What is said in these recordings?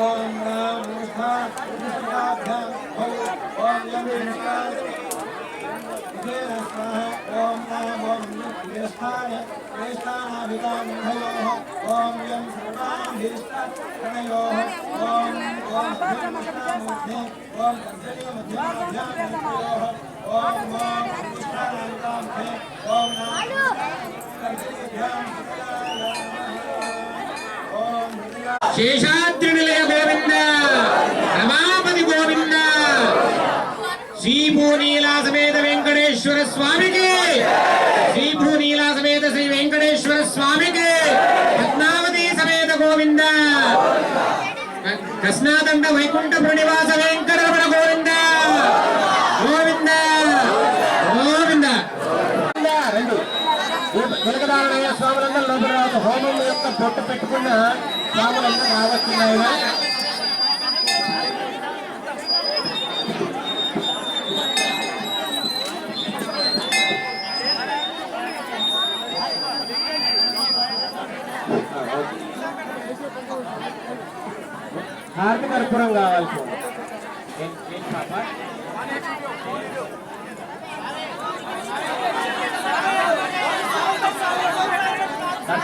ఓం నమో ఓం యమి ఓం ఓం జ్యేష్ఠాయ జ్యేష్ఠానాభితాంభయోः ఓం యం సర్వాభీష్టనయోः ఓం ఓం ధ్రువముష్టాముగ్నే ఓం తర్జనీయమధ్యమాభ్యామయోः కృష్ణాదండ నివాస వెంకటరమణ గోవింద. గోవింద. గోవింద. రెండు. స్వాములందరూ లోపల హోమం యొక్క పొట్టు పెట్టుకున్న స్వాములందరూ రావచ్చున్నాయి హారతి కర్పూరం కావాల్సి ఉంది. ఏం- ఏం పాప? ఆ,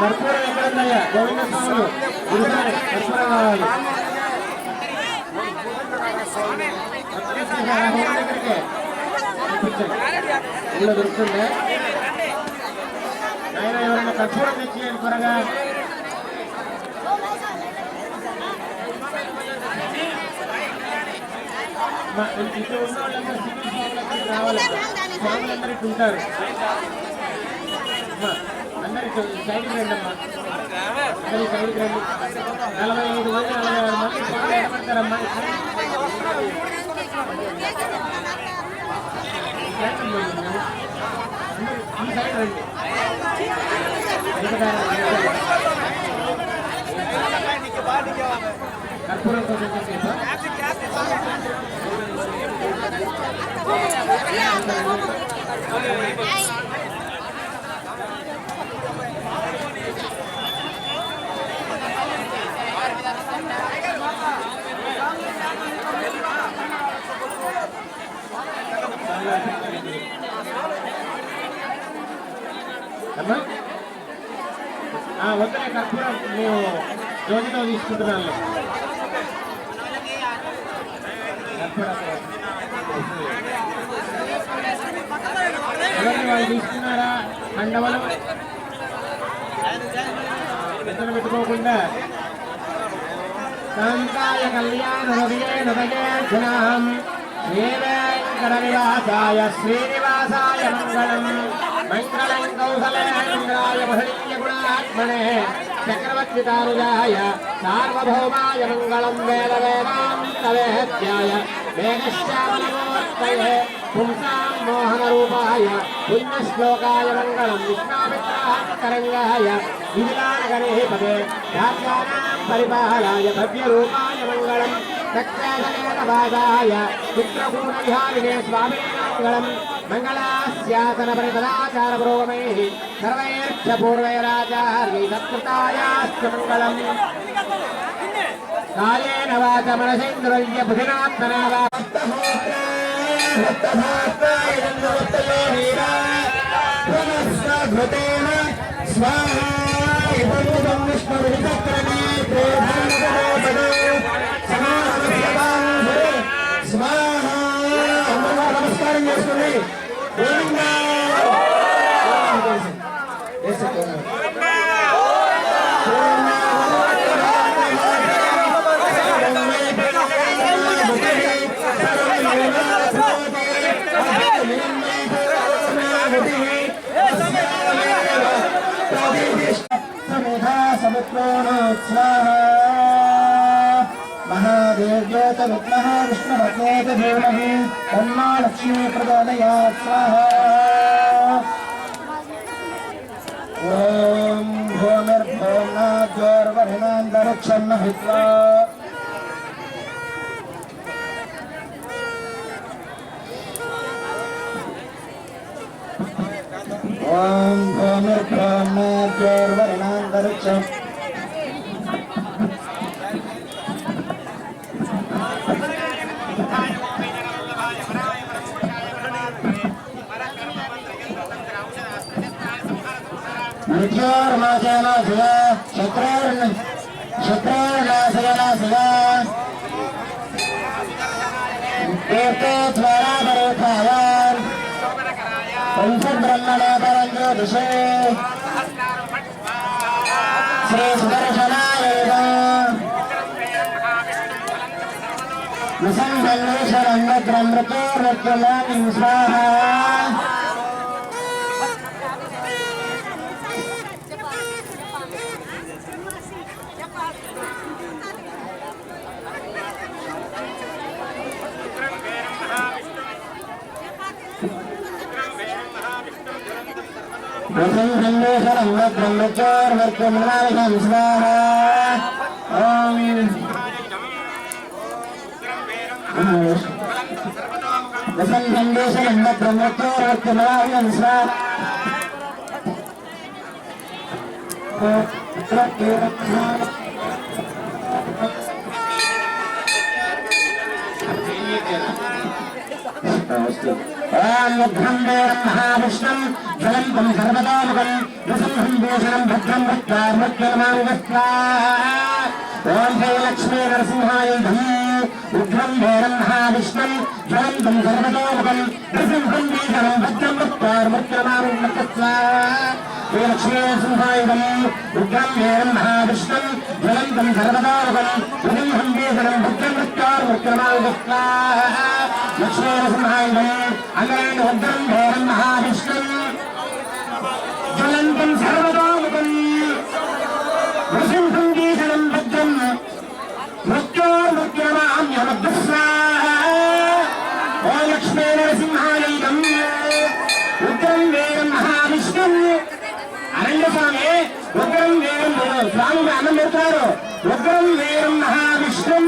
కర్పూరం ఎక్కడుందయ్యా గోవింద స్వాములు గురుగారు, కర్పూరం కావాలి ఆ, హోమం దగ్గరికే. పంపించండి. ఊళ్ళో దొరుకుతుందే ఆయన ఎవరైనా కర్పూరం తెచ్చేయండి త్వరగా ఇటు ఉంటారు అమ్మా, సైడ్కి రండి అమ్మా సైడ్కి రండి నలభై ఐదు మంది నలభై ఆరు మంది ఏర్పడతారమ్మా ఈ సైడ్ రండి. కర్పూరం కోసం చెప్పేసా అమ్మా ఆ, వద్దనే కర్పూరం మేము జ్యోతితో తీసుకుంటున్నాను కర్పూరం ఎవరిని వాళ్ళు తీసుకున్నారా? మండవలు ఎత్తున పెట్టుకోకుండా. కాంతాయ కళ్యాణ హృదయే హృదయే ధునాం శ్రీవేంకట నివాసాయ శ్రీనివాసాయ మంగళం. మంగళం కౌసలేంద్రాయ మహనీయ గుణాత్మనే. చక్రవర్తి చక్రవర్తితారుజాయ సార్వభౌమాయ మంగళం వేద వేదాంత వేద్యాయ मेघश्चामनोत्तैः पुंसां मोहनरूपाय पुण्यश्लोकाय मंगल विष्णामित्राहतरङ्गाय विजयानगरे पदे राज्यानां परिपालनाय भव्यरूपाय मङ्गलं तक्षासनेनवादाय पुत्रगुणविहारिणे स्वामिने मङ्गलम् मङ्गलास्यासन परिपदाचार पुरोगमैः सर्वैर्च కాయేన వాచ మనసేంద్రయ్య బుధినాత్మనా వా ఘృతేన స్వాహా महादेव्योत विद्मः विष्णुभक्तेत धीमहि तन्ना लक्ष्मी प्रचोदयात् स्वाहा ॐ भूमिर्भूम्नाद्योर्वरुणान्तरिक्षम् हित्वा ॐ మృత్యోర్మాసేన శివ శత్రుర్న శత్రుర్నాశయన శివ తీర్థే త్వరా పంచబ్రహ్మణే పరం జ్యోతిషే శ్రీ సుదర్శనాయ విసంగేశ్వరం వజ్రం వసంగేశ్వరం స్వాహ మృత్యోర్మృత్యులాం స్వాహా अस्ति ॐ उग्रं वेरं महाविष्णं जलं तं सर्वदामुखं नृसिंहं भूषणं भद्रं भक्त्वा मृत्युर्माङ्गस्त्वा ॐ श्रीलक्ष्मी नरसिंहाय धम् उग्रं वेरं महाविष्णं जलं तं सर्वदामुखं नृसिंहं भूषणं भद्रं भक्त्वा मृत्युर्माङ्गस्त्वा श्रीलक्ष्मीनरसिंहायुधम् रुद्रम् वेदम् महाविष्णम् ज्वलन्तम् सर्वदारुकम् हृदम् हम्बीसरम् भद्रमृत्यारुक्रमायुधस्ताः लक्ष्मीनरसिंहायुधम् अङ्गरेण रुद्रम् वेदम् महा స్వామి అన్నం పెడతారు. ఉగ్రం వేగం మహావిష్ణుం.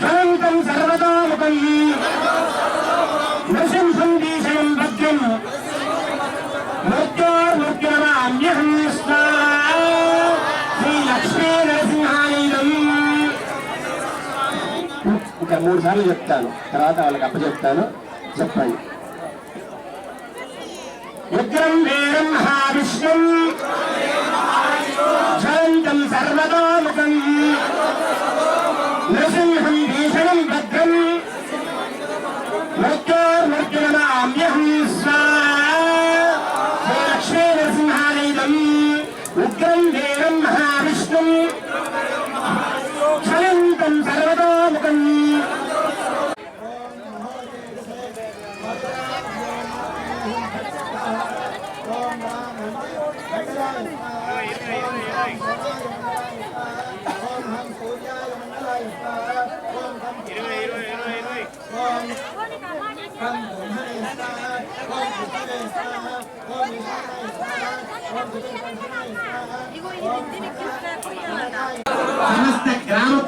జ్వలంతం సర్వతోముఖం నృసింహం భీషణం భద్రం మృత్యోర్మృత్యురమామ్యహం శ్రీ లక్ష్మీ నరసింహాయుధం ఇంకా మూడు సార్లు చెప్తాను. తర్వాత వాళ్ళకి అప్పచెప్తాను. చెప్పండి. ఉగ్రం వీరం మహావిష్ణుం. సర్వతోముఖం నృసింహం భీషణం భద్రం. మృత్యోర్మృత్యురమామ్యహం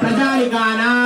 ప్రజానికానాం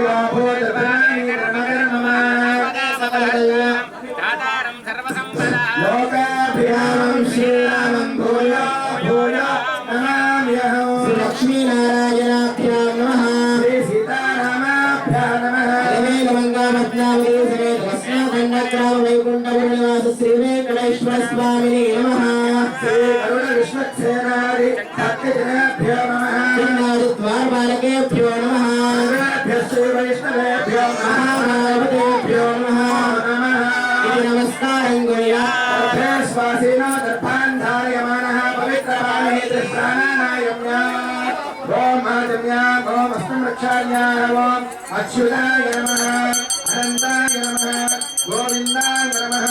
శ్రీరజయో భూతపాణి श्वासेन दर्भान्धारयमानः पवित्रपाणेतृप्राणानायम्या ॐ आजम्याम् ॐ अस्मिन् रक्षाज्ञाः अच्युताय नमः, अनन्ताय नमः, गोविन्दाय नमः,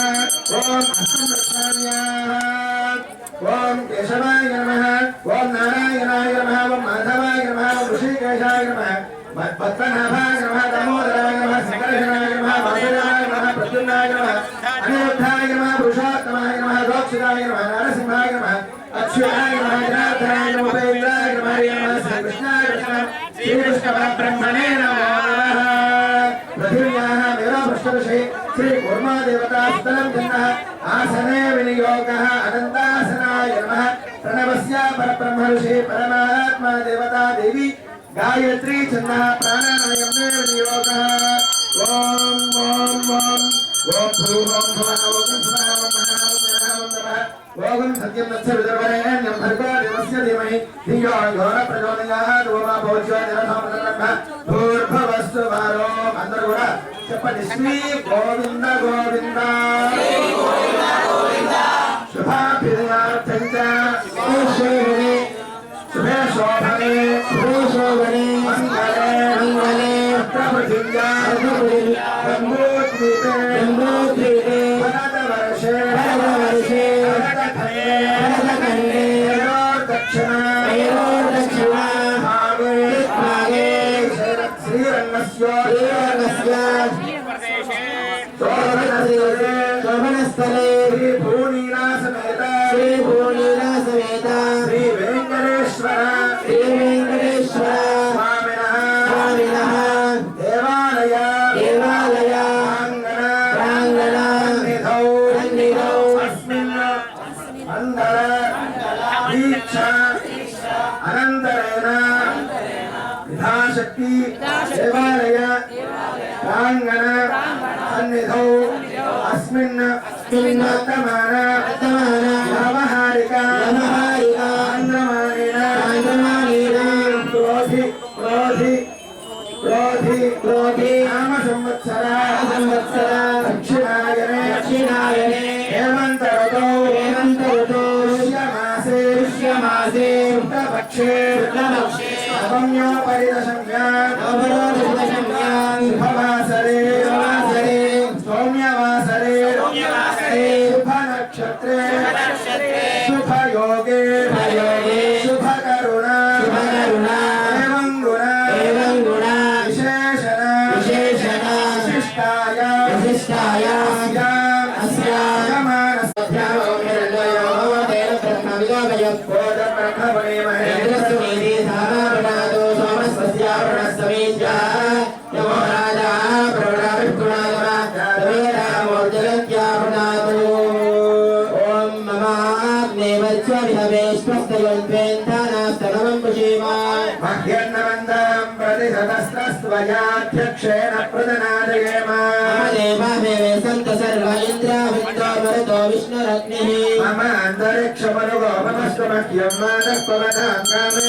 ॐ अस्मिन् रक्षाज्ञाः ॐ केशवाय नमः, ॐ नारायणाय नमः, ॐ माधवाय नमः, ॐ ऋषिकेशाय नमः मत्पत्तनाभाय नमः, दामोदराय नमः सकर्षणाय नमः, वासुदेवाय नमः, प्रद्युम्नाय नमः शिवाय आसने विनियोगः अनन्तासनाय नमः. प्रणवस्य परमात्मा देवता देवी गायत्री छन्दः प्राणायामे विनियोगः ॐ ॐ ॐ ॐ भूः ॐ भवः ॐ भवः ॐ भवः ॐ भवः ఓం స్వః ఓం సత్యం తస్య విదర్వరేణ్యం భర్గో దేవస్య ధీమహి ధియో యో న ప్రచోదయాత్ ఓం భోజ్యో భూర్భవస్సు వారో అందరూ కూడా చెప్పండి శ్రీ గోవింద గోవింద శుభాభ్యుదయార్థం చ శుభే శోభనే క్రోధి క్రోధి నామ సంవత్సర సంవత్సర దక్షిణాయనే అంతరిక్షమనుగోపమస్తు మహ్యం మాతః పవనాం కామే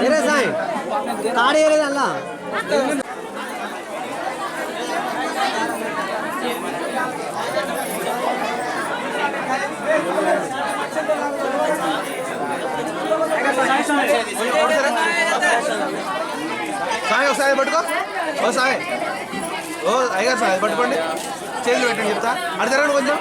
చూడు సాయి ఒకసారి పట్టుకో. ఓ సాయి. ఓ అయ్యారు సాయి పట్టుకోండి. చేతులు పెట్టండి చెప్తా. అడిగారండి కొంచెం.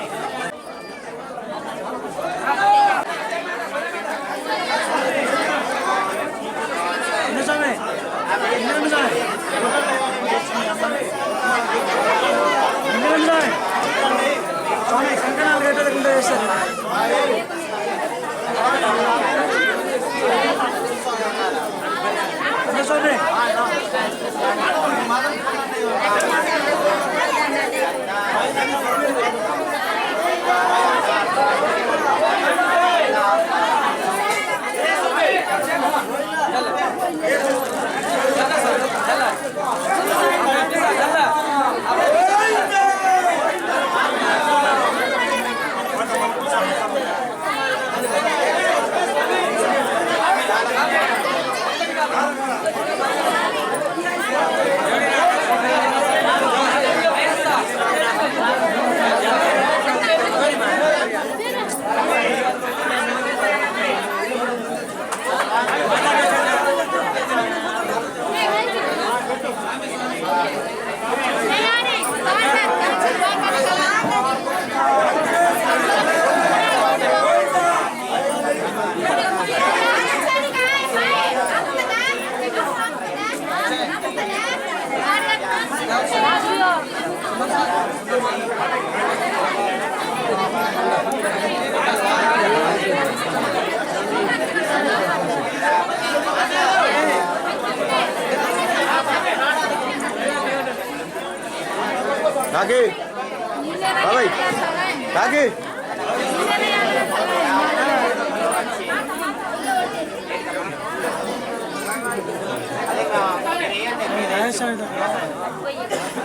కాకి. బాబాయ్. కాకి. नमः